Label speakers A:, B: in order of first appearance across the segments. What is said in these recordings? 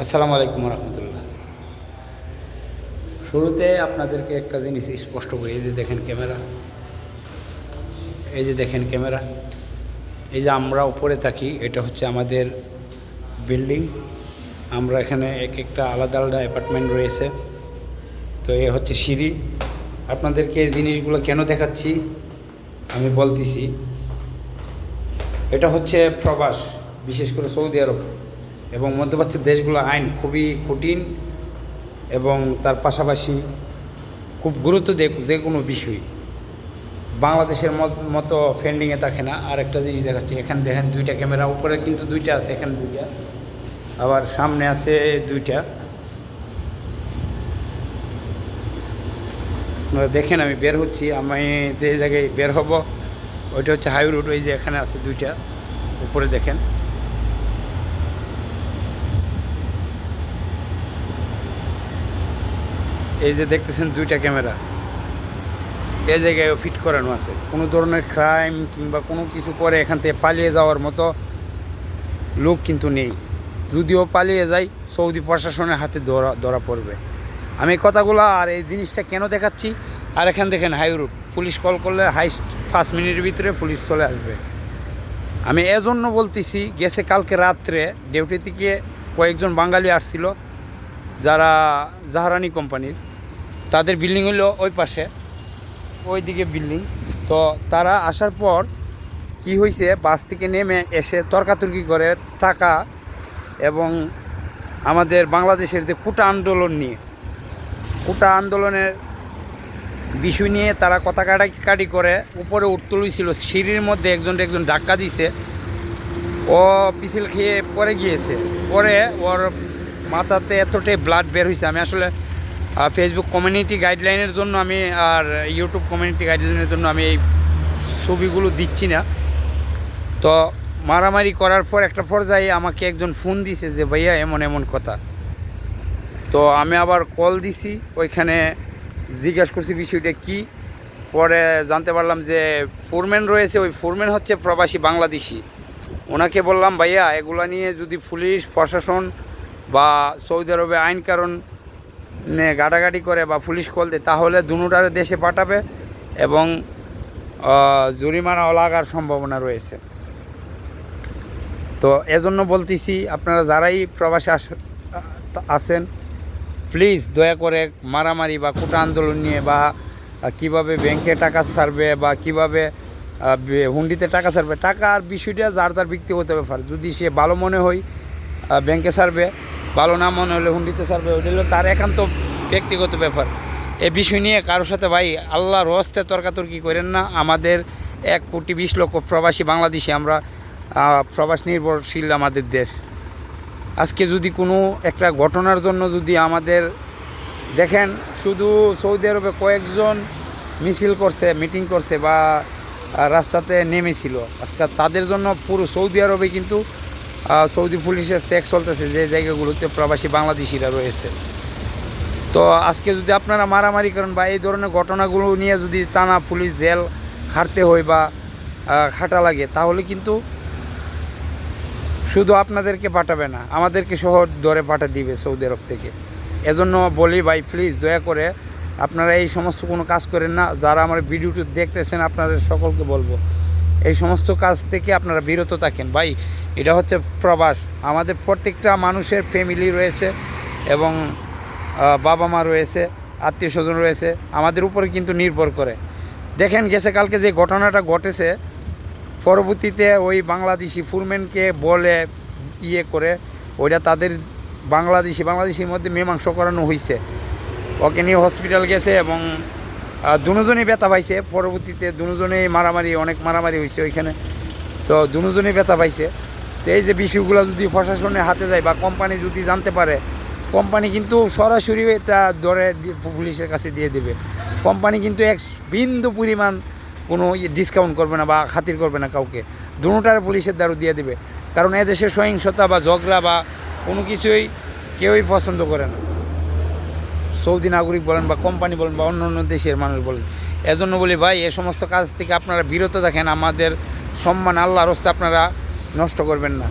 A: আসসালামু আলাইকুম রহমতুল্লাহ। শুরুতে আপনাদেরকে একটা জিনিস স্পষ্ট করি, এই যে দেখেন ক্যামেরা। এই যে দেখেন ক্যামেরা। এই যে আমরা উপরে থাকি, এটা হচ্ছে আমাদের বিল্ডিং। আমরা এখানে এক একটা আলাদা আলাদা অ্যাপার্টমেন্ট রয়েছে। তো এ হচ্ছে সিঁড়ি। আপনাদেরকে এই জিনিসগুলো কেন দেখাচ্ছি? আমি বলতেছি। এটা হচ্ছে প্রবাস, বিশেষ করে সৌদি আরব। এবং মধ্যপ্রাচ্যের দেশগুলো আইন খুবই কঠিন এবং তার পাশাপাশি খুব গুরুত্ব দেয় যে কোনো বিষয়। বাংলাদেশের মত- ফেন্ডিংয়ে থাকে না। আর একটা জিনিস দেখাচ্ছি, এখানে দেখেন দুইটা ক্যামেরা উপরে কিন্তু দুইটা আছে, এখানে দুইটা। আবার সামনে আছে দুইটা। আপনারা দেখেন, আমি বের হচ্ছি, আমি যে জায়গায় বের হব, ওইটা হচ্ছে হাই রোড, ওই যে এখানে আছে দুইটা। উপরে দেখেন। এই যে দেখতেছেন দুইটা ক্যামেরা। এই জায়গায় ফিট করানো আছে। কোনো ধরনের ক্রাইম কিংবা কোনো কিছু করে এখান থেকে পালিয়ে যাওয়ার মতো লোক কিন্তু নেই। যদিও পালিয়ে যায়, সৌদি প্রশাসনের হাতে ধরা ধরা পড়বে। আমি কথাগুলো আর এই জিনিসটা কেন দেখাচ্ছি? আর এখান দেখেন, হাই রুট, পুলিশ কল করলে হাইস্ট পাঁচ মিনিটের ভিতরে পুলিশ চলে আসবে। আমি এজন্য বলতেছি, গেছে কালকে রাত্রে ডিউটি থেকে কয়েকজন বাঙালি আসছিল, যারা জাহারানি কোম্পানির তাদের বিল্ডিং হলো ওই পাশে ওই দিকে বিল্ডিং তো তারা আসার পর কি হয়েছে বাস থেকে নেমে এসে তর্কাতর্কি করে টাকা এবং আমাদের বাংলাদেশের যে কোটা আন্দোলন নিয়ে, কোটা আন্দোলনের বিষয় নিয়ে তারা কথা কাটাকাটি করে, উপরে উঠতে ছিল সিঁড়ির মধ্যে একজন একজন ধাক্কা দিছে। ও পিছিল খেয়ে পরে গিয়েছে। পরে ওর মাথাতে এতটাই ব্লাড বের হয়েছে আমি আসলে ফেসবুক কমিউনিটি গাইডলাইনের জন্য আমি আর ইউটিউব কমিউনিটি গাইডলাইনের জন্য আমি এই ছবিগুলো দিচ্ছি না। তো মারামারি করার পর একটা পর্যায়ে আমাকে একজন ফোন দিছে যে, ভাইয়া, এমন এমন কথা। তো আমি আবার কল দিছি, ওইখানে জিজ্ঞেস করছি বিষয়টা কি? পরে জানতে পারলাম যে ফোরম্যান রয়েছে। ওই ফোরম্যান হচ্ছে প্রবাসী বাংলাদেশি। ওনাকে বললাম, ভাইয়া, এগুলা নিয়ে যদি পুলিশ, প্রশাসন বা সৌদি আরবে আইন কারণ গাটাগাটি করে বা পুলিশ কল দেয় তাহলে দুটারে দেশে পাঠাবে এবং জরিমানা লাগার সম্ভাবনা রয়েছে। তো এজন্য বলতেছি, আপনারা যারাই প্রবাসে আস- আছেন প্লিজ দয়া করে মারামারি বা কোটা আন্দোলন নিয়ে বা কীভাবে ব্যাংকে টাকা ছাড়বে বা কীভাবে হুন্ডিতে টাকা ছাড়বে, টাকার বিষয়টা যার তার ব্যক্তিগত ব্যাপার যদি সে ভালো মনে হয় ব্যাংকে ছাড়বে ভালো না মনে হলে হুন্ডিতে ছাড়বে ওইটা হলো তার একান্ত ব্যক্তিগত ব্যাপার। এ বিষয় নিয়ে কারোর সাথে ভাই আল্লাহর হস্তে তর্কাতর্কি করেন না। আমাদের এক কোটি বিশ লক্ষ প্রবাসী বাংলাদেশি আমরা প্রবাস নির্ভরশীল আমাদের দেশ। আজকে যদি কোনো একটা ঘটনার জন্য যদি আমাদের, দেখেন শুধু সৌদি আরবে কয়েকজন মিছিল করছে, মিটিং করছে বা রাস্তাতে নেমেছিল, আজকে তাদের জন্য পুরো সৌদি আরবে কিন্তু সৌদি পুলিশের চেক চলতেছে যে জায়গাগুলোতে প্রবাসী বাংলাদেশিরা রয়েছে। তো আজকে যদি আপনারা মারামারি করেন বা এই ধরনের ঘটনাগুলো নিয়ে যদি টানা পুলিশ জেল খাটতে হয় বা খাটা লাগে, তাহলে কিন্তু শুধু আপনাদেরকে পাঠাবে না, আমাদেরকে শহর ধরে পাঠা দিবে সৌদি আরব থেকে। এজন্য বলি ভাই প্লিজ দয়া করে আপনারা এই সমস্ত কোনো কাজ করেন না, যারা আমার ভিডিওটি দেখতেছেন, আপনাদের সকলকে বলব। এই সমস্ত কাজ থেকে আপনারা বিরত থাকেন। ভাই, এটা হচ্ছে প্রবাস। আমাদের প্রত্যেকটা মানুষের ফ্যামিলি রয়েছে এবং বাবা মা রয়েছে আত্মীয় স্বজন রয়েছে। আমাদের উপরে কিন্তু নির্ভর করে। দেখেন, গেছে কালকে যে ঘটনাটা ঘটেছে, পরবর্তীতে ওই বাংলাদেশি ফুলম্যানকে বলে ইয়ে করে, ওইটা তাদের বাংলাদেশি, বাংলাদেশির মধ্যে মীমাংস করানো হয়েছে ওকে নিয়ে হসপিটাল গেছে এবং দুজনেই ব্যথা পাইছে। পরবর্তীতে দুজনেই মারামারি, অনেক মারামারি হয়েছে ওইখানে। তো দুজনেই ব্যথা পাইছে। তো এই যে বিষয়গুলো যদি প্রশাসনের হাতে যায় বা কোম্পানি যদি জানতে পারে, কোম্পানি কিন্তু সরাসরি তা ধরে পুলিশের কাছে দিয়ে দেবে। কোম্পানি কিন্তু এক বিন্দু পরিমাণ কোনো ডিসকাউন্ট করবে না বা খাতির করবে না কাউকে। দুটার পুলিশের দ্বারা দিয়ে দেবে। কারণ এদেশে সহিংসতা বা ঝগড়া বা কোনো কিছুই কেউই পছন্দ করে না। সৌদি নাগরিক বলেন বা কোম্পানি বলেন বা অন্য অন্য দেশের মানুষ বলেন, এজন্য বলি ভাই, এ সমস্ত কাজ থেকে আপনারা বিরত দেখেন আমাদের সম্মান আল্লাহর হস্তে আপনারা নষ্ট করবেন না।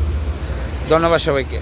A: ধন্যবাদ সবাইকে।